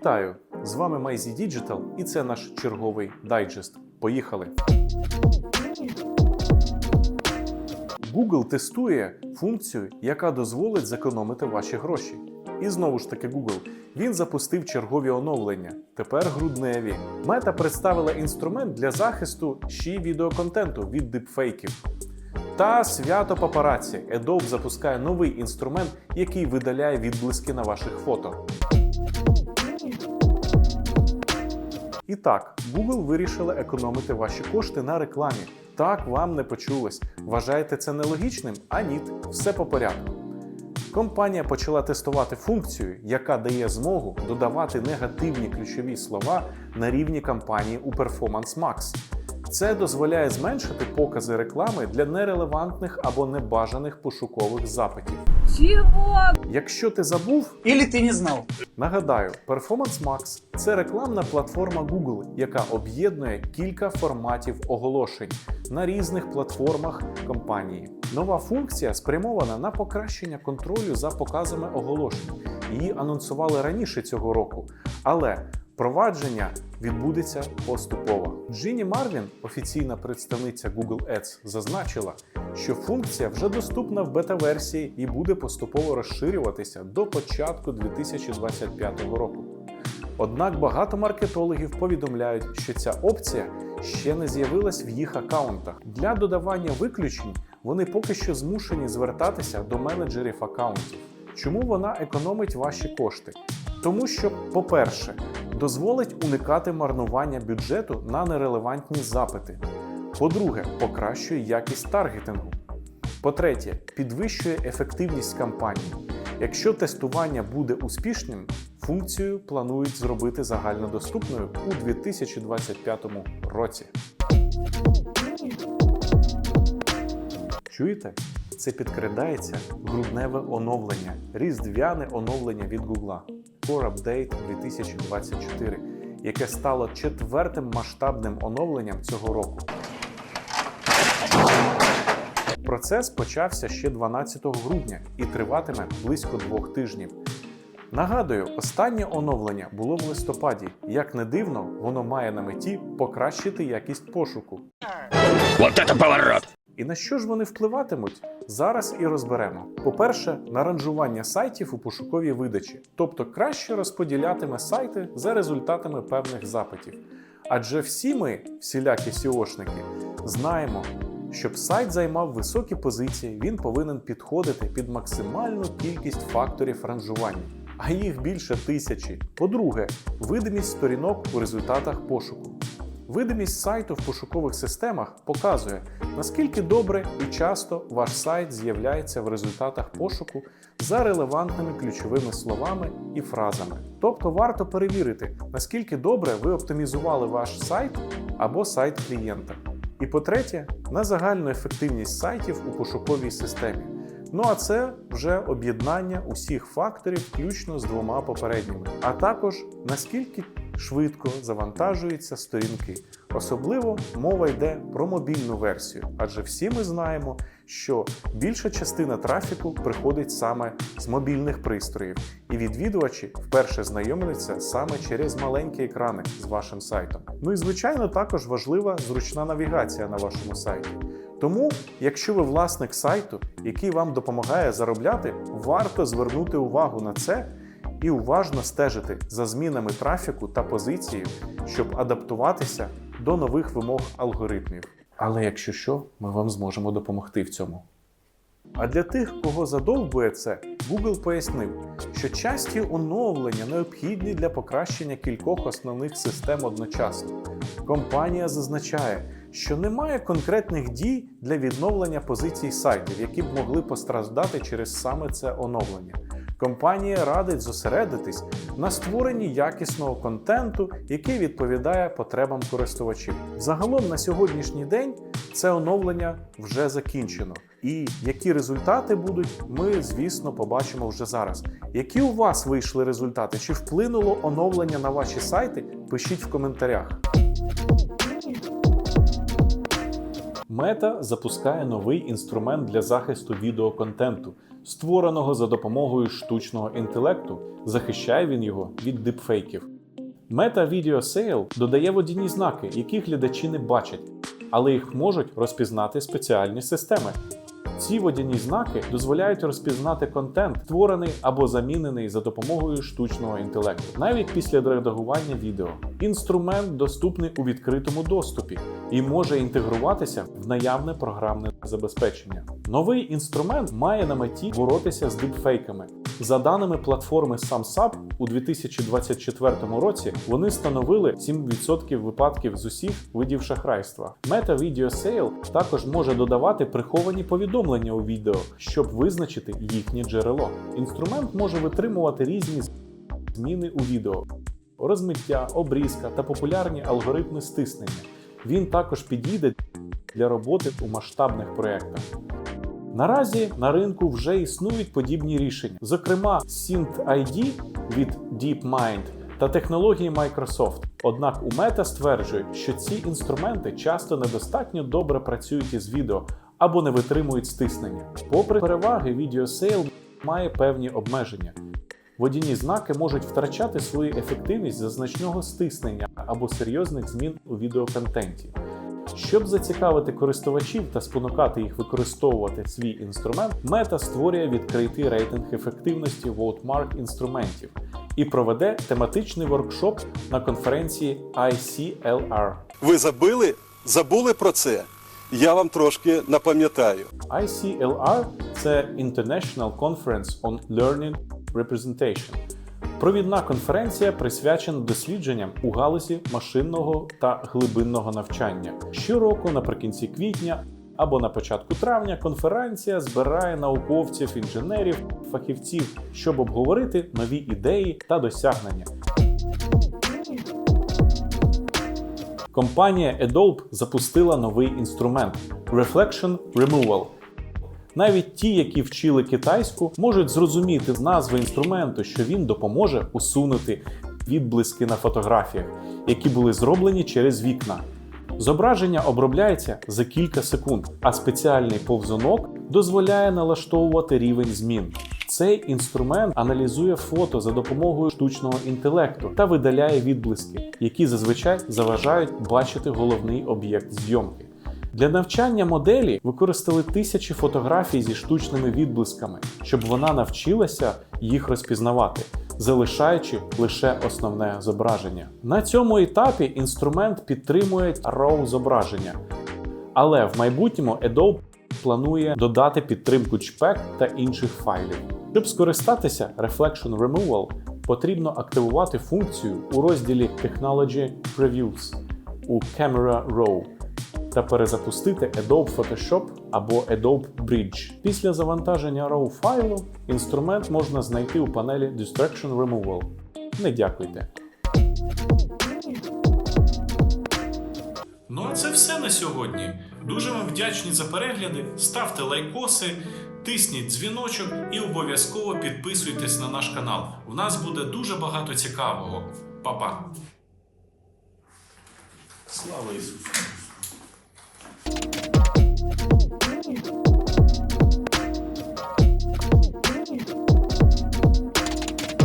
Вітаю! З вами MyZ Digital і це наш черговий дайджест. Поїхали! Google тестує функцію, яка дозволить зекономити ваші гроші. І знову ж таки, Google. Він запустив чергові оновлення. Тепер грудневі. Мета представила інструмент для захисту ще відеоконтенту від дипфейків. Та свято папараці. Adobe запускає новий інструмент, який видаляє відблиски на ваших фото. І так, Google вирішила економити ваші кошти на рекламі. Так вам не почулось. Вважаєте це нелогічним? А ні, все по порядку. Компанія почала тестувати функцію, яка дає змогу додавати негативні ключові слова на рівні кампанії у Performance Max. Це дозволяє зменшити покази реклами для нерелевантних або небажаних пошукових запитів. Чего? Якщо ти забув, Или ты не знал? Нагадаю, Performance Max – це рекламна платформа Google, яка об'єднує кілька форматів оголошень на різних платформах компанії. Нова функція спрямована на покращення контролю за показами оголошень. Її анонсували раніше цього року, але Впровадження відбудеться поступово. Джині Марвін, офіційна представниця Google Ads, зазначила, що функція вже доступна в бета-версії і буде поступово розширюватися до початку 2025 року. Однак багато маркетологів повідомляють, що ця опція ще не з'явилась в їх аккаунтах. Для додавання виключень вони поки що змушені звертатися до менеджерів аккаунтів. Чому вона економить ваші кошти? Тому що, по-перше, дозволить уникати марнування бюджету на нерелевантні запити. По-друге, покращує якість таргетингу. По-третє, підвищує ефективність кампанії. Якщо тестування буде успішним, функцію планують зробити загальнодоступною у 2025 році. Чуєте? Це підкрадається грудневе оновлення, різдвяне оновлення від Google Core Update 2024, яке стало четвертим масштабним оновленням цього року. Процес почався ще 12 грудня і триватиме близько двох тижнів. Нагадую, останнє оновлення було в листопаді. Як не дивно, воно має на меті покращити якість пошуку. Вот это поворот! І на що ж вони впливатимуть? Зараз і розберемо. По-перше, на ранжування сайтів у пошуковій видачі, тобто краще розподілятиме сайти за результатами певних запитів. Адже всі ми, всілякі SEOшники, знаємо, щоб сайт займав високі позиції, він повинен підходити під максимальну кількість факторів ранжування, а їх більше тисячі. По-друге, видимість сторінок у результатах пошуку. Видимість сайту в пошукових системах показує, наскільки добре і часто ваш сайт з'являється в результатах пошуку за релевантними ключовими словами і фразами. Тобто варто перевірити, наскільки добре ви оптимізували ваш сайт або сайт клієнта. І по-третє, на загальну ефективність сайтів у пошуковій системі. Ну а це вже об'єднання усіх факторів, включно з двома попередніми, а також наскільки швидко завантажуються сторінки. Особливо мова йде про мобільну версію, адже всі ми знаємо, що більша частина трафіку приходить саме з мобільних пристроїв, і відвідувачі вперше знайомляться саме через маленькі екрани з вашим сайтом. Ну і звичайно, також важлива зручна навігація на вашому сайті. Тому, якщо ви власник сайту, який вам допомагає заробляти, варто звернути увагу на це і уважно стежити за змінами трафіку та позиції, щоб адаптуватися до нових вимог алгоритмів. Але якщо що, ми вам зможемо допомогти в цьому. А для тих, кого задовбує це, Google пояснив, що часті оновлення необхідні для покращення кількох основних систем одночасно. Компанія зазначає, що немає конкретних дій для відновлення позицій сайтів, які б могли постраждати через саме це оновлення. Компанія радить зосередитись на створенні якісного контенту, який відповідає потребам користувачів. Загалом на сьогоднішній день це оновлення вже закінчено. І які результати будуть, ми, звісно, побачимо вже зараз. Які у вас вийшли результати? Чи вплинуло оновлення на ваші сайти? Пишіть в коментарях. Мета запускає новий інструмент для захисту відеоконтенту, створеного за допомогою штучного інтелекту. Захищає він його від дипфейків. Мета Video Sale додає водяні знаки, які глядачі не бачать, але їх можуть розпізнати спеціальні системи. Ці водяні знаки дозволяють розпізнати контент, створений або замінений за допомогою штучного інтелекту, навіть після редагування відео. Інструмент доступний у відкритому доступі і може інтегруватися в наявне програмне забезпечення. Новий інструмент має на меті боротися з дипфейками. За даними платформи SumSub, у 2024 році вони становили 7% випадків з усіх видів шахрайства. Meta Video Sale також може додавати приховані повідомлення у відео, щоб визначити їхнє джерело. Інструмент може витримувати різні зміни у відео, розмиття, обрізка та популярні алгоритми стиснення. Він також підійде для роботи у масштабних проєктах. Наразі на ринку вже існують подібні рішення, зокрема SynthID від DeepMind та технології Microsoft. Однак у Meta стверджує, що ці інструменти часто недостатньо добре працюють із відео або не витримують стиснення. Попри переваги, VideoSale має певні обмеження. Водяні знаки можуть втрачати свою ефективність за значного стиснення або серйозних змін у відеоконтенті. Щоб зацікавити користувачів та спонукати їх використовувати свій інструмент, Meta створює відкритий рейтинг ефективності WorldMark інструментів і проведе тематичний воркшоп на конференції ICLR. Ви забили? Забули про це? Я вам трошки напам'ятаю. ICLR це International Conference on Learning Representation. Провідна конференція присвячена дослідженням у галузі машинного та глибинного навчання. Щороку наприкінці квітня або на початку травня конференція збирає науковців, інженерів, фахівців, щоб обговорити нові ідеї та досягнення. Компанія Adobe запустила новий інструмент Reflection Removal. Навіть ті, які вчили китайську, можуть зрозуміти назви інструменту, що він допоможе усунути відблиски на фотографіях, які були зроблені через вікна. Зображення обробляється за кілька секунд, а спеціальний повзунок дозволяє налаштовувати рівень змін. Цей інструмент аналізує фото за допомогою штучного інтелекту та видаляє відблиски, які зазвичай заважають бачити головний об'єкт зйомки. Для навчання моделі використали тисячі фотографій зі штучними відблисками, щоб вона навчилася їх розпізнавати, залишаючи лише основне зображення. На цьому етапі інструмент підтримує RAW зображення, але в майбутньому Adobe планує додати підтримку JPEG та інших файлів. Щоб скористатися Reflection Removal, потрібно активувати функцію у розділі Technology Previews у Camera Raw та перезапустити Adobe Photoshop або Adobe Bridge. Після завантаження RAW файлу інструмент можна знайти у панелі Distraction Removal. Не дякуйте. Ну а це все на сьогодні. Дуже вам вдячні за перегляди. Ставте лайкоси, тисніть дзвіночок і обов'язково підписуйтесь на наш канал. У нас буде дуже багато цікавого. Па-па! Слава Ісусу! Thank you.